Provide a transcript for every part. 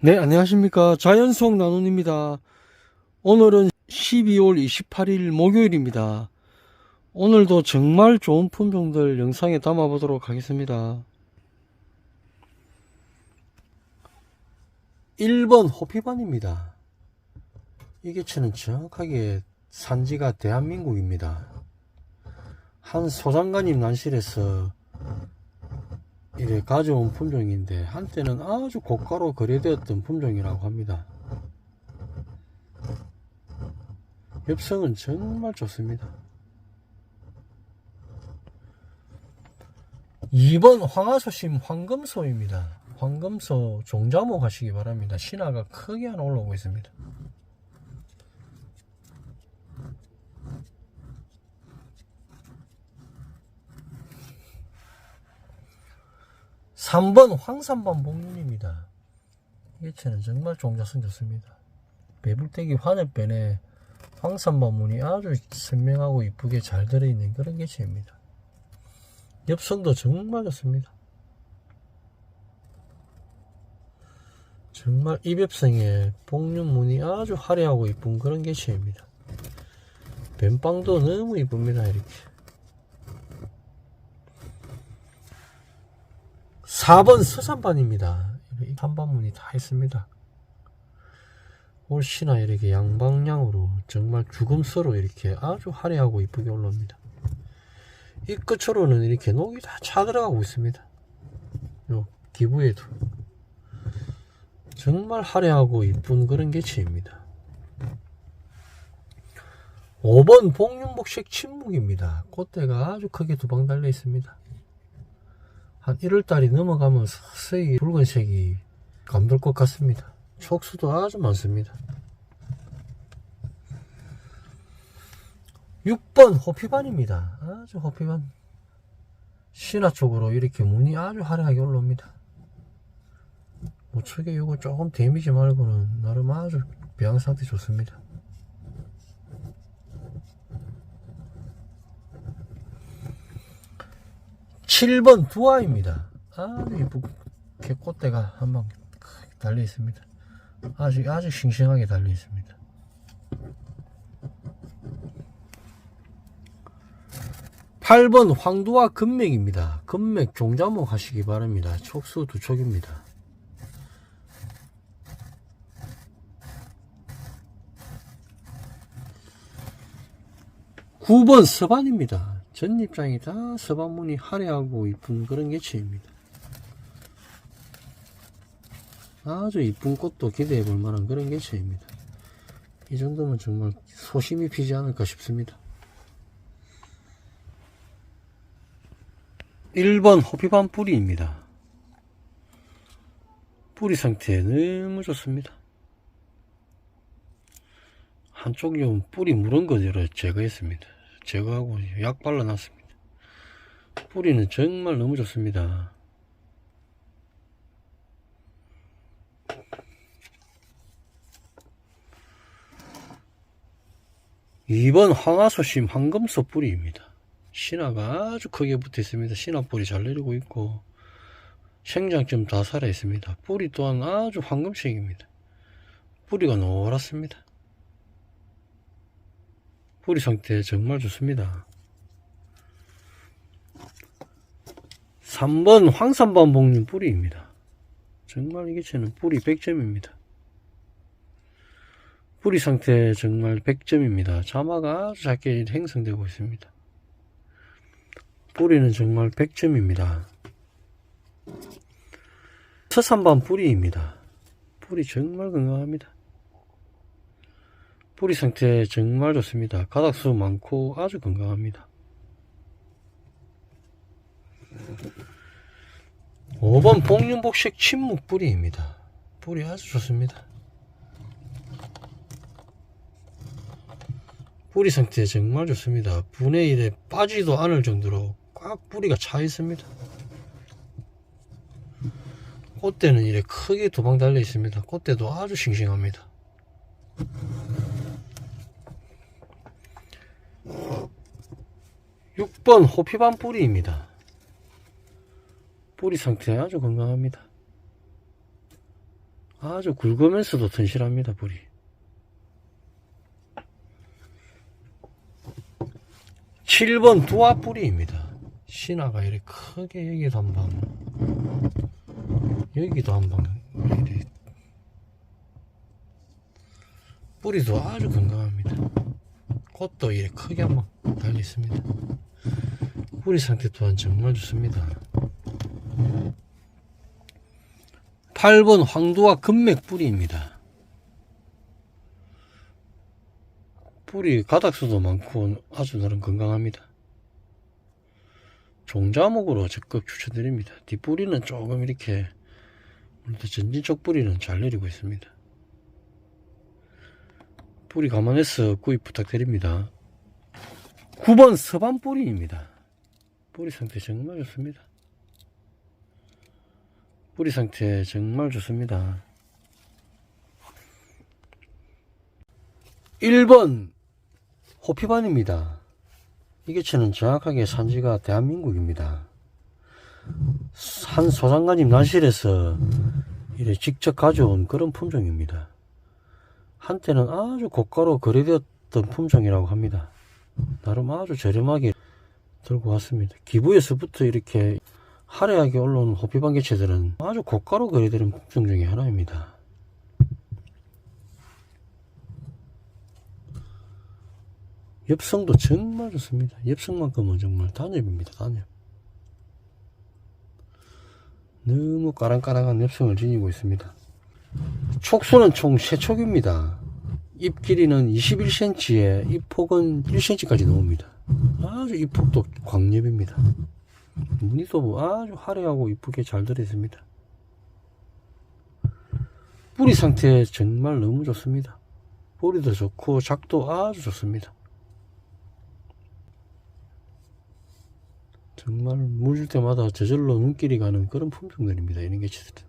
네, 안녕하십니까. 자연수학 나눔입니다. 오늘은 12월 28일 목요일입니다. 오늘도 정말 좋은 품종들 영상에 담아보도록 하겠습니다. 1번 호피반입니다. 이 개체는 정확하게 산지가 대한민국입니다. 한 소장관님 난실에서 이래 가져온 품종인데 한때는 아주 고가로 거래되었던 품종이라고 합니다. 엽성은 정말 좋습니다. 2번 황화소심 황금소입니다. 황금소 종자목 하시기 바랍니다. 신화가 크게 하나 올라오고 있습니다. 삼번 황산반 복륜입니다. 이 개체는 정말 종자성 좋습니다. 배불대기 환엽변에 황산반 문이 아주 선명하고 이쁘게 잘 들어있는 그런 개체입니다. 엽성도 정말 좋습니다. 정말 입엽성에 복륜문이 아주 화려하고 이쁜 그런 개체입니다. 뱀빵도 너무 이쁩니다. 이렇게. 4번 서산반입니다. 한반문이 다 있습니다. 올시나 이렇게 양방향으로 정말 주금서로 이렇게 아주 화려하고 이쁘게 올라옵니다. 이 끝으로는 이렇게 녹이 다 차 들어가고 있습니다. 요 기부에도 정말 화려하고 이쁜 그런 개체입니다. 5번 복륜복식 침묵입니다. 꽃대가 아주 크게 두 방 달려 있습니다. 한 1월달이 넘어가면 서서히 붉은색이 감돌 것 같습니다. 촉수도 아주 많습니다. 6번 호피반입니다. 아주 호피반. 신화 쪽으로 이렇게 문이 아주 화려하게 올라옵니다. 우측에 이거 조금 데미지 말고는 나름 아주 배양 상태 좋습니다. 칠번 두아입니다. 아주 이쁘게 꽃대가 한방 달려 있습니다. 아주 아주 싱싱하게 달려 있습니다. 팔 번 황두와 금맥입니다. 금맥 종자목 하시기 바랍니다. 촉수 두 촉입니다. 9번 서반입니다. 전입장이 다 서반문이 화려하고 이쁜 그런 개체입니다. 아주 이쁜 꽃도 기대해 볼 만한 그런 개체입니다. 이 정도면 정말 소심이 피지 않을까 싶습니다. 1번 호피반 뿌리입니다. 뿌리 상태 너무 좋습니다. 한쪽이 좀 뿌리 물은 거대로 제거했습니다. 제거하고 약 발라놨습니다. 뿌리는 정말 너무 좋습니다. 이번 황화소심 황금소 뿌리입니다. 신화가 아주 크게 붙어 있습니다. 신화 뿌리 잘 내리고 있고 생장점 다 살아 있습니다. 뿌리 또한 아주 황금색입니다. 뿌리가 노랗습니다. 뿌리 상태 정말 좋습니다. 3번 황산반 복륜 뿌리입니다. 정말 이 개체는 뿌리 100점입니다. 뿌리 상태 정말 100점입니다. 자마가 작게 형성되고 있습니다. 뿌리는 정말 100점입니다. 서산반 뿌리입니다. 뿌리 정말 건강합니다. 뿌리 상태 정말 좋습니다. 가닥수 많고 아주 건강합니다. 5번 복륜복식 침묵 뿌리입니다. 뿌리 아주 좋습니다. 뿌리 상태 정말 좋습니다. 분의 1에 빠지도 않을 정도로 꽉 뿌리가 차 있습니다. 꽃대는 이래 크게 두 방 달려 있습니다. 꽃대도 아주 싱싱합니다. 6번 호피반 뿌리입니다. 뿌리 상태 아주 건강합니다. 아주 굵으면서도 튼실합니다, 뿌리. 칠번 두아 뿌리입니다. 신화가 이렇게 크게 여기도 한 방, 여기도 한 방, 뿌리도 아주 건강합니다. 꽃도 이렇게 크게 한방 달려 있습니다. 뿌리 상태 또한 정말 좋습니다. 8번 황두와 금맥 뿌리입니다. 뿌리 가닥수도 많고 아주 나름 건강합니다. 종자목으로 적극 추천드립니다. 뒷뿌리는 조금 이렇게 전진 쪽 뿌리는 잘 내리고 있습니다. 뿌리 감안해서 구입 부탁드립니다. 9번 서반 뿌리입니다. 뿌리 상태 정말 좋습니다. 뿌리 상태 정말 좋습니다. 1번 호피반입니다. 이게치는 정확하게 산지가 대한민국입니다. 한 소장가님 난실에서 직접 가져온 그런 품종입니다. 한때는 아주 고가로 거래되었던 품종이라고 합니다. 나름 아주 저렴하게 들고 왔습니다. 기부에서부터 이렇게 화려하게 올라온 호피반 개체들은 아주 고가로 거래되는 품종 중에 하나입니다. 엽성도 정말 좋습니다. 엽성만큼은 정말 단엽입니다. 단엽. 너무 까랑까랑한 엽성을 지니고 있습니다. 촉수는 총 3촉입니다. 잎 길이는 21cm에 잎 폭은 1cm까지 나옵니다. 아주 잎 폭도 광엽입니다. 무늬도 아주 화려하고 이쁘게 잘 들어있습니다. 뿌리 상태 정말 너무 좋습니다. 뿌리도 좋고 작도 아주 좋습니다. 정말 물줄 때마다 저절로 눈길이 가는 그런 품종들입니다. 이런 개체들은.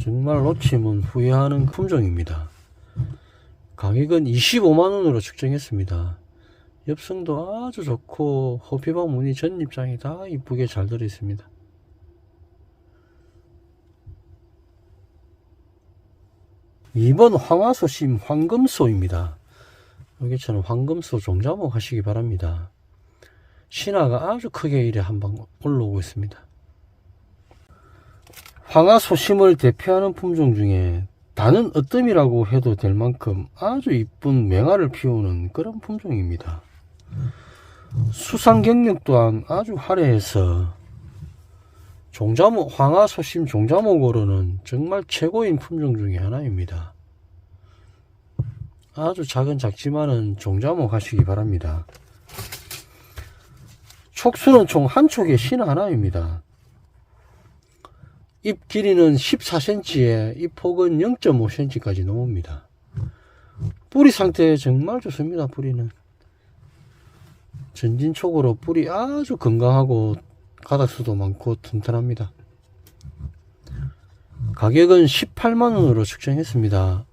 정말 놓치면 후회하는 품종입니다. 가격은 25만원으로 측정했습니다. 엽성도 아주 좋고 호피방 무늬 전입장이 다 이쁘게 잘 들어 있습니다. 이번 황화소심 황금소입니다. 여기처럼 황금소 종자목 하시기 바랍니다. 신화가 아주 크게 이래 한방 올라오고 있습니다. 황화소심을 대표하는 품종 중에 다는 어뜸이라고 해도 될 만큼 아주 이쁜 맹화를 피우는 그런 품종입니다. 수상 경력 또한 아주 화려해서 종자목 황화소심 종자목으로는 정말 최고인 품종 중에 하나입니다. 아주 작은 작지만은 종자목 하시기 바랍니다. 촉수는 총 한 촉에 신 하나입니다. 잎 길이는 14cm에 잎 폭은 0.5cm까지 나옵니다. 뿌리 상태 정말 좋습니다. 뿌리는 전진촉으로 뿌리 아주 건강하고 가닥수도 많고 튼튼합니다. 가격은 18만원으로 측정했습니다.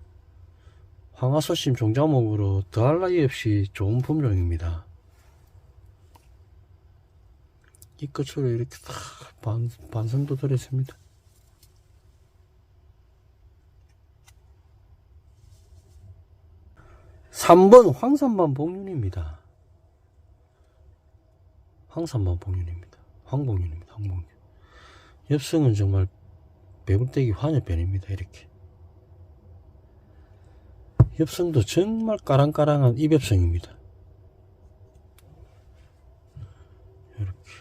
황화소심 종자목으로 더할 나위 없이 좋은 품종입니다. 이 끝으로 이렇게 다 반, 반성도 들어있습니다. 삼번 황산반 복륜입니다. 황산반 복륜입니다. 황복륜입니다. 황복륜. 엽성은 정말 배불떼기 환엽변입니다. 이렇게. 엽성도 정말 까랑까랑한 입엽성입니다. 이렇게.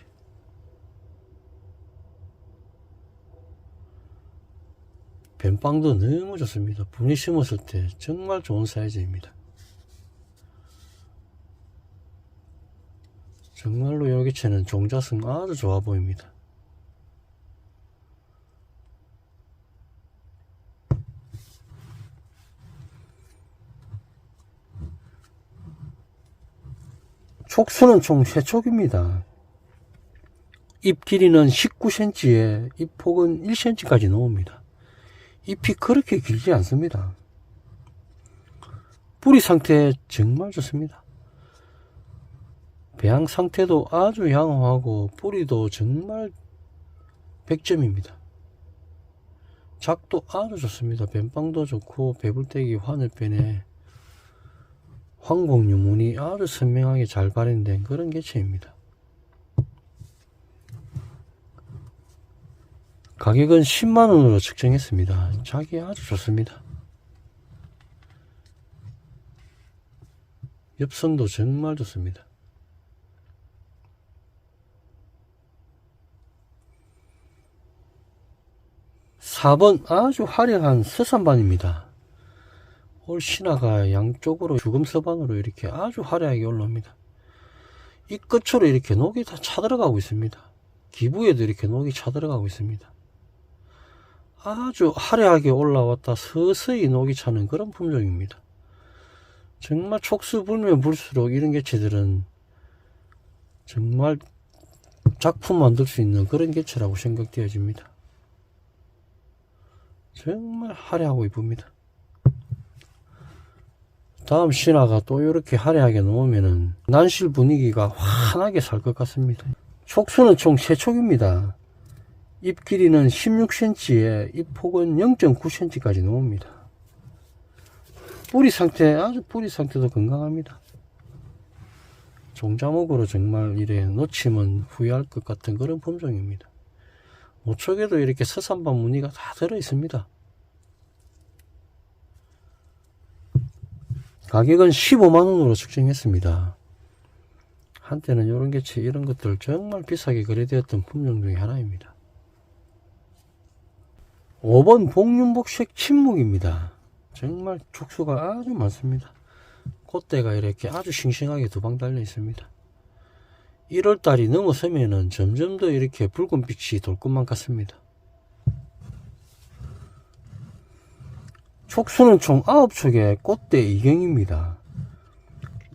뱀빵도 너무 좋습니다. 분이 심었을 때 정말 좋은 사이즈입니다. 정말로 여기채는 종자성 아주 좋아 보입니다. 촉수는 총 3촉입니다. 잎 길이는 19cm에 잎 폭은 1cm까지 나옵니다. 잎이 그렇게 길지 않습니다. 뿌리 상태 정말 좋습니다. 배양 상태도 아주 양호하고 뿌리도 정말 100점입니다. 작도 아주 좋습니다. 뱀빵도 좋고 배불떼기 황복류 무늬 아주 선명하게 잘 발현된 그런 개체입니다. 가격은 10만원으로 측정했습니다. 자기 아주 좋습니다. 엽선도 정말 좋습니다. 4번 아주 화려한 서산반입니다. 올 신화가 양쪽으로 주금 서반으로 이렇게 아주 화려하게 올라옵니다. 이 끝으로 이렇게 녹이 다 차들어가고 있습니다. 기부에도 이렇게 녹이 차들어가고 있습니다. 아주 화려하게 올라왔다 서서히 녹이 차는 그런 품종입니다. 정말 촉수 불면 불수록 이런 개체들은 정말 작품 만들 수 있는 그런 개체라고 생각되어집니다. 정말 화려하고 이쁩니다. 다음 신화가 또 이렇게 화려하게 놓으면은 난실 분위기가 환하게 살 것 같습니다. 촉수는 총 3촉입니다. 잎 길이는 16cm에 잎 폭은 0.9cm까지 놓습니다. 뿌리 상태, 아주 뿌리 상태도 건강합니다. 종자목으로 정말 이래 놓치면 후회할 것 같은 그런 품종입니다. 모촉에도 이렇게 서산반 무늬가 다 들어 있습니다. 가격은 15만원으로 측정했습니다. 한때는 이런 개체 이런 것들 정말 비싸게 거래되었던 품종 중에 하나입니다. 5번 복륜복색 침묵입니다. 정말 촉수가 아주 많습니다. 꽃대가 이렇게 아주 싱싱하게 두 방 달려 있습니다. 1월달이 넘어서면은 점점 더 이렇게 붉은빛이 돌 것만 같습니다. 촉수는 총 9촉의 꽃대 이경입니다.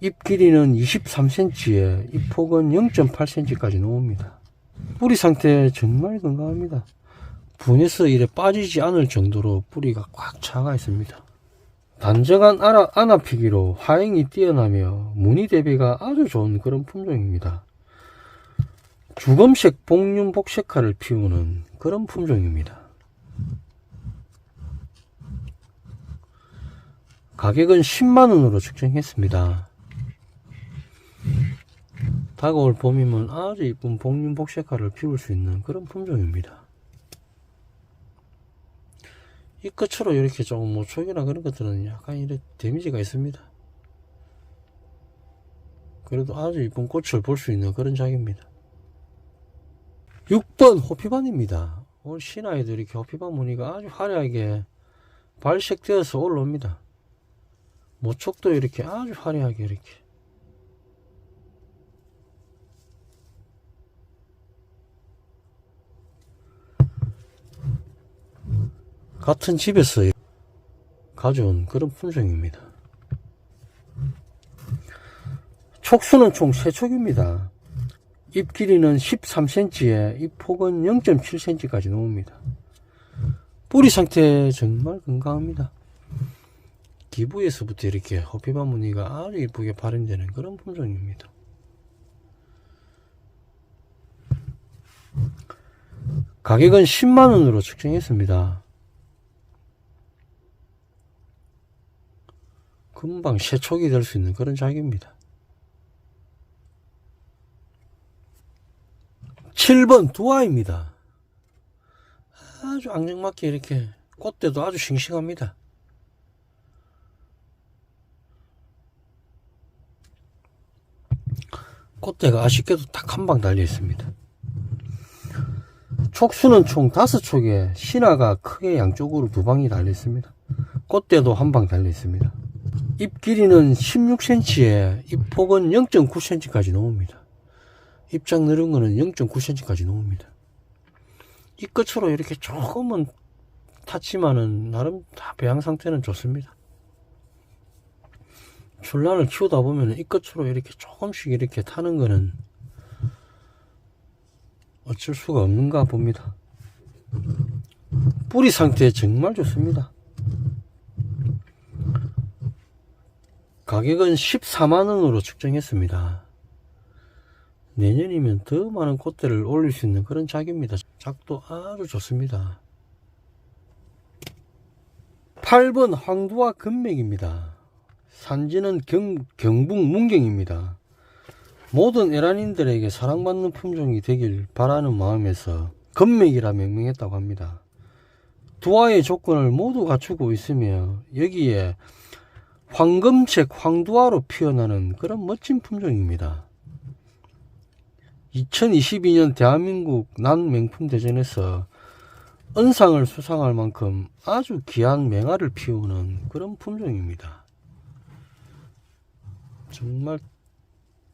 잎 길이는 23cm에 잎 폭은 0.8cm까지 놓습니다. 뿌리 상태 정말 건강합니다. 분해서 이래 빠지지 않을 정도로 뿌리가 꽉 차가 있습니다. 단정한 아나, 아나 피기로 화행이 뛰어나며 무늬 대비가 아주 좋은 그런 품종입니다. 주검색 복륜 복색화를 피우는 그런 품종입니다. 가격은 10만원으로 측정했습니다. 다가올 봄이면 아주 이쁜 복륜 복색화를 피울 수 있는 그런 품종입니다. 이 끝으로 이렇게 조금 모촉이나 그런 것들은 약간 이렇게 데미지가 있습니다. 그래도 아주 이쁜 꽃을 볼 수 있는 그런 작입니다. 6번 호피반입니다. 신화에도 이렇게 호피반 무늬가 아주 화려하게 발색되어서 올라옵니다. 모촉도 이렇게 아주 화려하게 이렇게 같은 집에서 가져온 그런 품종입니다. 촉수는 총 3촉입니다. 잎 길이는 13cm에 잎 폭은 0.7cm까지 나옵니다. 뿌리 상태 정말 건강합니다. 기부에서부터 이렇게 호피반 무늬가 아주 이쁘게 발현되는 그런 품종입니다. 가격은 10만원으로 측정했습니다. 금방 세촉이 될 수 있는 그런 작입니다. 7번 두아입니다. 아주 앙증맞게 이렇게 꽃대도 아주 싱싱합니다. 꽃대가 아쉽게도 딱 한 방 달려 있습니다. 촉수는 총 5촉에 신화가 크게 양쪽으로 두 방이 달려 있습니다. 꽃대도 한 방 달려 있습니다. 잎 길이는 16cm에 잎 폭은 0.9cm까지 나옵니다. 입장 늘은 거는 0.9cm까지 나옵니다. 이 끝으로 이렇게 조금은 탔지만은 나름 다 배양 상태는 좋습니다. 출란을 키우다 보면 이 끝으로 이렇게 조금씩 이렇게 타는 거는 어쩔 수가 없는가 봅니다. 뿌리 상태 정말 좋습니다. 가격은 14만원으로 측정했습니다. 내년이면 더 많은 꽃대를 올릴 수 있는 그런 작입니다. 작도 아주 좋습니다. 8번 황두와 금맥입니다. 산지는 경, 경북 문경입니다. 모든 에란인들에게 사랑받는 품종이 되길 바라는 마음에서 금맥이라 명명했다고 합니다. 두화의 조건을 모두 갖추고 있으며 여기에 황금색 황두화로 피어나는 그런 멋진 품종입니다. 2022년 대한민국 난맹품 대전에서 은상을 수상할 만큼 아주 귀한 맹아를 피우는 그런 품종입니다. 정말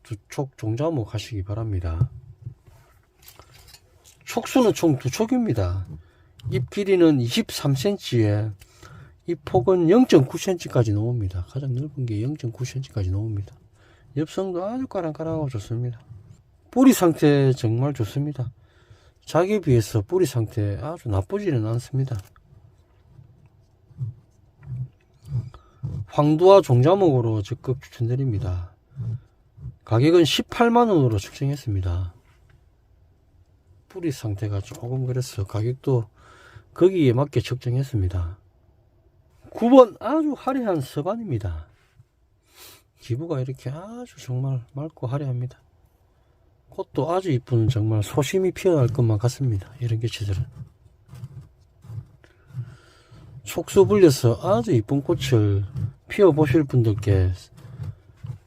두촉 종자목 하시기 바랍니다. 촉수는 총 두 촉입니다. 잎 길이는 23cm에 잎 폭은 0.9cm까지 나옵니다. 가장 넓은 게 0.9cm까지 나옵니다. 엽성도 아주 까랑까랑하고 좋습니다. 뿌리 상태 정말 좋습니다. 자기에 비해서 뿌리 상태 아주 나쁘지는 않습니다. 황두와 종자목으로 적극 추천드립니다. 가격은 18만원으로 측정했습니다. 뿌리 상태가 조금 그래서 가격도 거기에 맞게 측정했습니다. 9번 아주 화려한 서반입니다. 기부가 이렇게 아주 정말 맑고 화려합니다. 꽃도 아주 이쁜 정말 소심이 피어날 것만 같습니다. 이런 개체들은. 촉수 불려서 아주 이쁜 꽃을 피워보실 분들께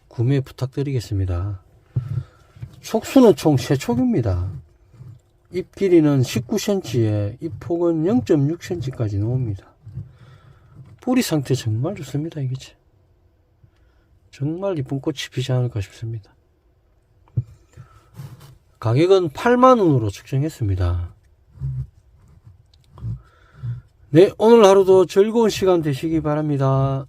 구매 부탁드리겠습니다. 촉수는 총 3촉입니다. 잎 길이는 19cm에 잎 폭은 0.6cm까지 나옵니다. 뿌리 상태 정말 좋습니다. 이게 정말 이쁜 꽃이 피지 않을까 싶습니다. 가격은 8만원으로 측정했습니다. 네, 오늘 하루도 즐거운 시간 되시기 바랍니다.